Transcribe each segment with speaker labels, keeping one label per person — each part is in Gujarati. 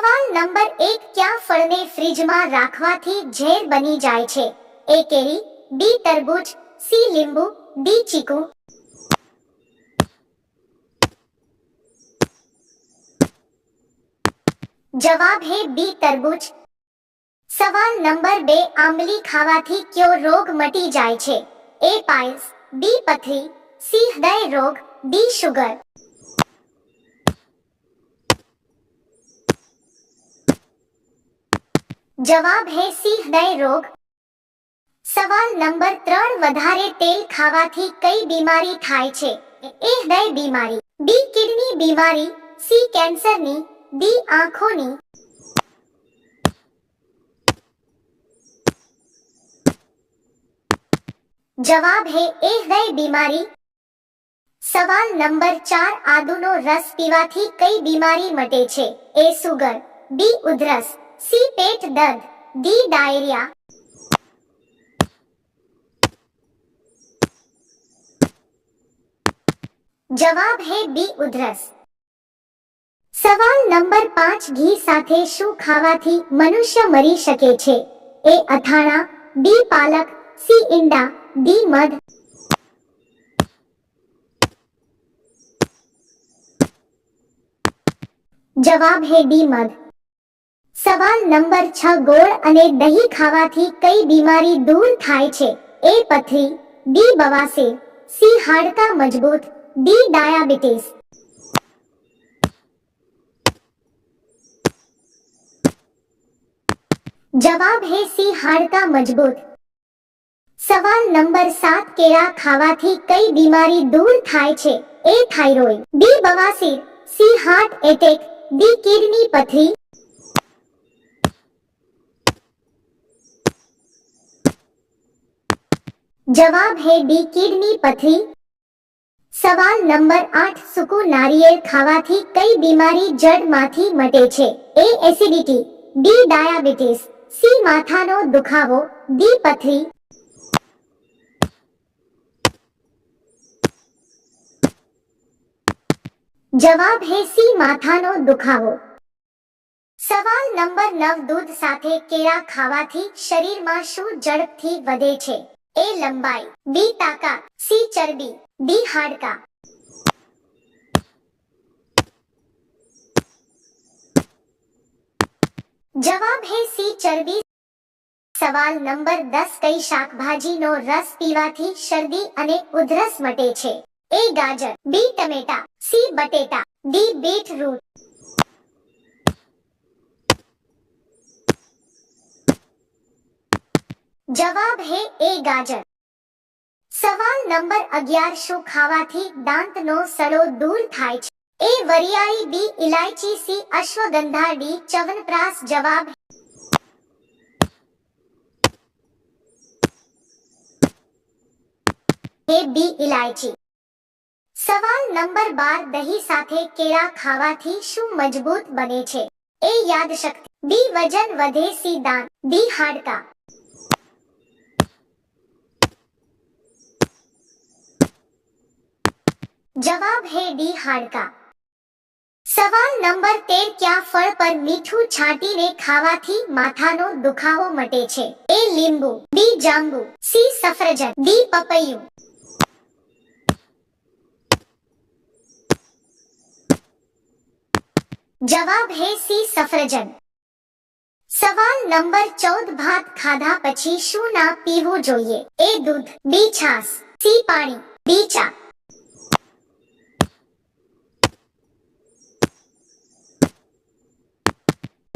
Speaker 1: સવાલ નંબર એક, ક્યાં ફળને ફ્રીજમાં રાખવાથી ઝેર બની જાય છે? એ કેરી, બી તરબૂચ, સી લીંબુ, ડી ચીકુ. જવાબ હે બી તરબૂચ. સવાલ નંબર બે, આંબલી ખાવાથી કયો રોગ મટી જાય છે? એ પાઇલ્સ બી પથરી, સી હૃદય રોગ ડી શુગર. જવાબ હે સી હૃદય રોગ. સવાલ નંબર ત્રણ, વધારે તેલ ખાવાથી કઈ બીમારી થાય છે? એ હૃદય બીમારી. બી, કિડની બીમારી. સી, કેન્સરની. ડી, આંખોની. જવાબ હે એ હૃદય બીમારી. સવાલ નંબર ચાર, આદુનો રસ પીવાથી કઈ બીમારી મટે છે? એ, સુગર. બી, ઉધરસ. સી પેટ દર્દ ડી ડાયરિયા જવાબ હે બી ઉધરસ સવાલ નંબર પાંચ ઘી સાથે શું ખાવાથી મનુષ્ય મરી શકે છે એ અથાણા બી પાલક સી ઈંડા ડી મધ જવાબ હે ડી મધ સવાલ નંબર છ ગોળ અને દહીં ખાવાથી કઈ બીમારી દૂર થાય છે એ પથરી ડી બવાસીર સી હાડકા મજબૂત ડી ડાયાબિટીસ જવાબ હે સી હાડકા મજબૂત સવાલ નંબર સાત કેળા ખાવાથી કઈ બીમારી દૂર થાય છે A thyroid B બવાસીર C heart attack D kidney પથરી જવાબ હે ડી કિડની પથરી? સવાલ નંબર આઠ, સૂકું નારિયેળ ખાવાથી કઈ બીમારી જડમાંથી મટે છે? A acidity D diabetes C માથાનો દુખાવો. ડી પથરી. જવાબ હે સી માથાનો દુખાવો. સવાલ નંબર નવ, દૂધ સાથે કેળા ખાવાથી શરીરમાં શું ઝડપથી વધે છે? એ લંબાઈ બી તાકા સી ચરબી ડી હાડકા જવાબ હે સી ચરબી સવાલ નંબર દસ કઈ શાકભાજીનો રસ પીવાથી શરદી અને ઉધરસ મટે છે. એ ગાજર બી ટમેટા સી બટેટા ડી બીટરૂટ જવાબ હે એ ગાજર સવાલ નંબર અગિયાર શું ખાવાથી દાંતનો સડો દૂર થાય છે એ વરિયાળી બી ઇલાયચી સી અશ્વગંધા ડી ચવનપ્રાસ જવાબ હે બી ઇલાયચી સવાલ નંબર બાર દહીં સાથે કેળા ખાવાથી શું મજબૂત બને છે એ યાદશક્તિ બી વજન વધે સી દાંત ડી હાડકા જવાબ હે ડી હાડકા સવાલ નંબર તેર ક્યાં ફળ પર મીઠું છાંટીને ખાવાથી માથાનો દુખાવો મટે છે એ લીંબુ બી જાંબુ સી સફરજન ડી પપૈયું જવાબ હે સી સફરજન સવાલ નંબર ચૌદ ભાત ખાધા પછી શું ના પીવું જોઈએ એ દૂધ બી છાસ સી પાણી બી ચા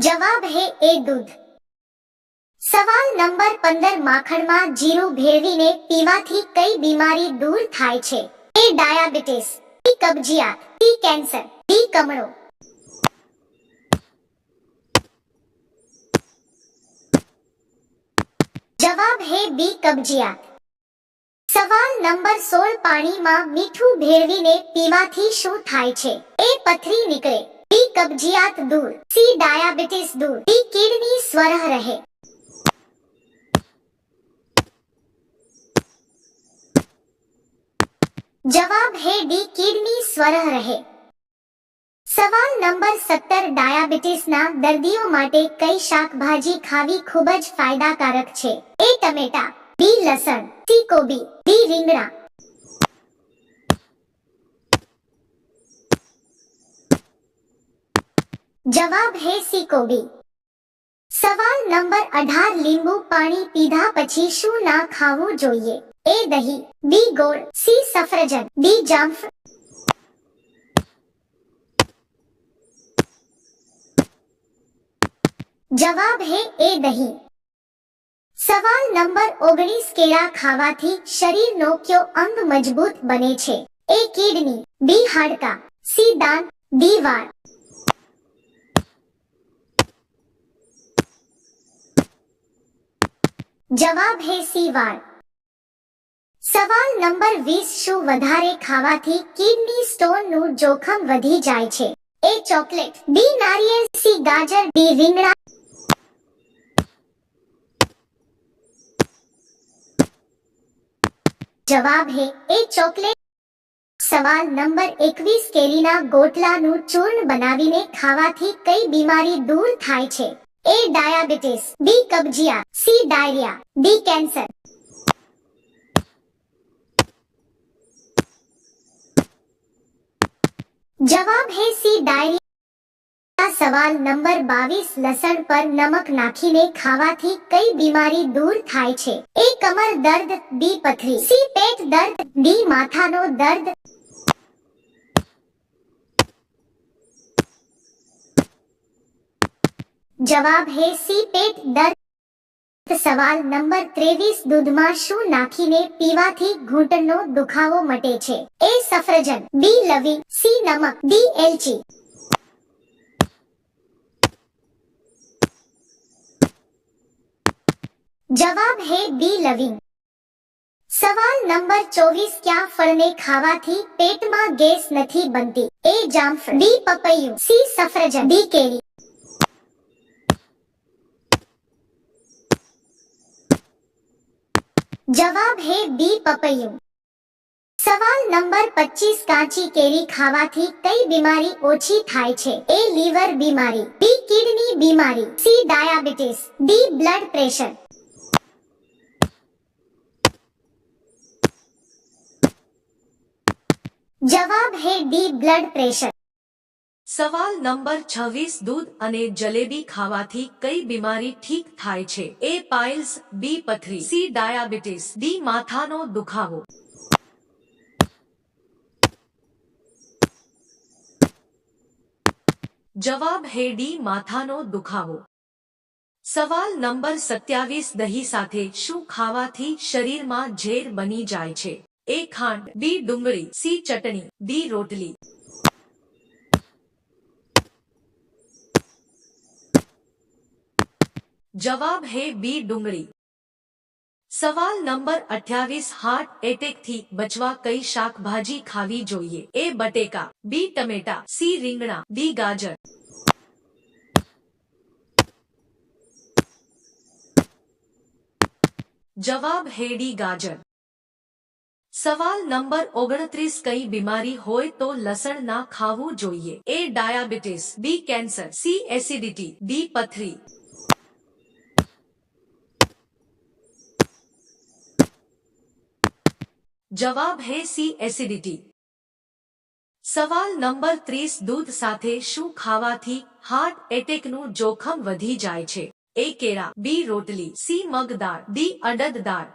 Speaker 1: જવાબ હે એ દૂધ. સવાલ નંબર પંદર માખણમાં જીરું ભેળવીને પીવાથી કઈ બીમારી દૂર થાય છે? એ ડાયાબિટીસ, બી કબજિયાત, બી કેન્સર, બી કમળો. જવાબ હે બી કબજિયાત. સવાલ નંબર સોળ પાણીમાં મીઠું ભેળવીને પીવાથી શું થાય છે? એ પથરી નીકળે. બી કબજિયાત દૂર સી ડાયાબિટીસ દૂર ડી કિડની સ્વરહ રહે જવાબ હે ડી કિડની સ્વરહ રહે સવાલ નંબર સત્તર ડાયાબિટીસના દર્દીઓ માટે કઈ શાકભાજી ખાવી ખૂબ જ ફાયદાકારક છે એ ટમેટા બી લસણ સી કોબી ડી રીંગણા જવાબ હે સી કોબી સવાલ નંબર અઢાર લીંબુ પાણી પીધા પછી શું ના ખાવું જોઈએ એ દહીં બી ગોળ સી સફરજન ડી જામફ જવાબ હે એ દહીં સવાલ નંબર ઓગણીસ કેળા ખાવાથી શરીરનો કયો અંગ મજબૂત બને છે એ કિડની બી હાડકા સી દાંત ડી વાળ જવાબ હે સીવાળ. સવાલ નંબર 20 શું વધારે ખાવાથી કિડની સ્ટોનનું જોખમ વધી જાય છે? એ ચોકલેટ, બી નારિયેળ સી ગાજર ડી રીંગણા. જવાબ હે, એ ચોકલેટ. સવાલ નંબર એકવીસ કેરીના ગોટલાનું ચૂર્ણ બનાવીને ખાવાથી કઈ બીમારી દૂર થાય છે? એ Diabetes. B. Kabjia C. Diarrhea. D. Cancer. જવાબ હે સી ડાયરિયા સવાલ નંબર બાવીસ લસણ પર નમક નાખીને ખાવાથી કઈ બીમારી દૂર થાય છે એ કમર દર્દ બી પથરી સી પેટ દર્દ ડી માથાનો દર્દ જવાબ હે સી પેટ દર્દ. સવાલ નંબર ત્રેવીસ, દૂધમાં શું નાખીને પીવાથી ઘૂંટણનો દુખાવો મટે છે? એ સફરજન, બી લવિંગ, સી નમક, ડી એલચી. જવાબ હે બી લવિંગ. સવાલ નંબર ચોવીસ, ક્યાં ફળને ખાવાથી પેટમાં ગેસ નથી બનતી? એ જામફળ, બી પપૈયું, સી સફરજન, ડી કેરી. જવાબ હે બી પપૈયું સવાલ નંબર 25 કાચી કેરી ખાવાથી કઈ બીમારી ઓછી થાય છે એ લીવર બીમારી બી કિડની બીમારી C diabetes D blood pressure જવાબ હે ડી બ્લડ પ્રેશર
Speaker 2: સવાલ નંબર છવ્વીસ, દૂધ અને જલેબી ખાવાથી કઈ બીમારી ઠીક થાય છે? એ પાઇલ્સ, બી પથરી, સી ડાયાબિટીસ, ડી માથાનો દુખાવો. જવાબ હે ડી માથાનો દુખાવો. સવાલ નંબર સત્યાવીસ, દહીં સાથે શું ખાવાથી શરીરમાં ઝેર બની જાય છે? એ ખાંડ, બી ડુંગળી, સી ચટણી, ડી રોટલી. જવાબ હે બી ડુંગળી સવાલ નંબર અઠ્યાવીસ હાર્ટ એટેકથી બચવા કઈ શાકભાજી ખાવી જોઈએ એ બટેકા બી ટમેટા સી રીંગણા ડી ગાજર જવાબ હે ડી ગાજર સવાલ નંબર ઓગણત્રીસ કઈ બીમારી હોય તો લસણ ના ખાવું જોઈએ A diabetes B cancer C acidity D પથરી જવાબ હે સી એસિડિટી સવાલ નંબર ત્રીસ દૂધ સાથે શું ખાવાથી હાર્ટ એટેકનું જોખમ વધી જાય છે એ કેળા બી રોટલી સી મગ દાળ ડી અડદ દાળ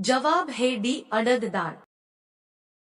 Speaker 2: જવાબ હે ડી અડદ દાળ